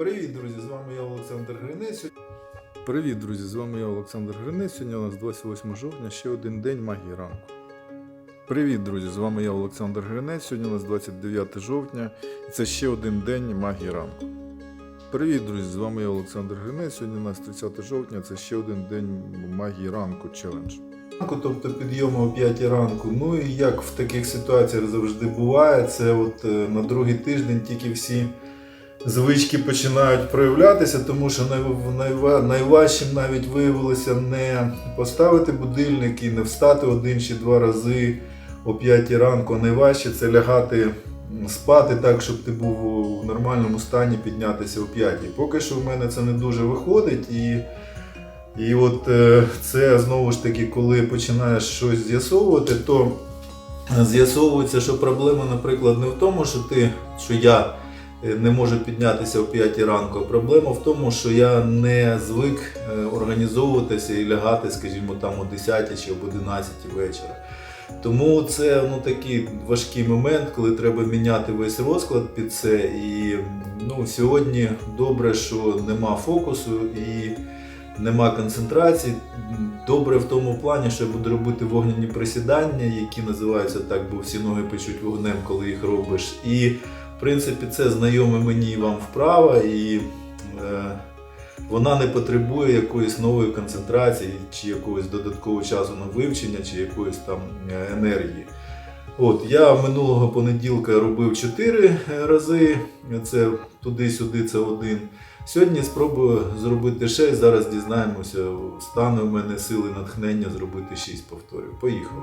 Привіт, друзі! З вами я Олександр Гринець. Привіт, друзі! З вами я Олександр Гринець. Сьогодні у нас 28 жовтня, ще один день магії ранку. Привіт, друзі! З вами я Олександр Гринець. Сьогодні у нас 29 жовтня, і це ще один день магії ранку. Привіт, друзі! З вами я Олександр Гринець. Сьогодні у нас 30 жовтня, це ще один день магії ранку челендж. Тобто підйому о 5 ранку. Ну і як в таких ситуаціях завжди буває, це от е, на другий тиждень тільки всі звички починають проявлятися, тому що найважчим навіть виявилося не поставити будильник і не встати один чи два рази о 5 ранку. Найважче це лягати спати так, щоб ти був у нормальному стані піднятися о 5. Поки що в мене це не дуже виходить. І, і от е, це знову ж таки, коли починаєш щось з'ясовувати, то з'ясовується, що проблема, наприклад, не в тому, що ти, що я е, не можу піднятися о 5 ранку. Проблема в тому, що я не звик е, організовуватися і лягати, скажімо, там о 10 чи об 11 вечора. Тому це ну, такий важкий момент, коли треба міняти весь розклад під це. І ну, сьогодні добре, що нема фокусу і нема концентрації. Добре в тому плані, що я буду робити вогняні присідання, які називаються так, бо всі ноги печуть вогнем, коли їх робиш. І в принципі це знайоме мені і вам вправа, і е, вона не потребує якоїсь нової концентрації, чи якогось додаткового часу на вивчення, чи якоїсь там е, енергії. От, я минулого понеділка робив 4 рази, це туди-сюди, це один. Сьогодні спробую зробити 6, зараз дізнаємося, стане у мене сили натхнення зробити 6 повторів. Поїхали.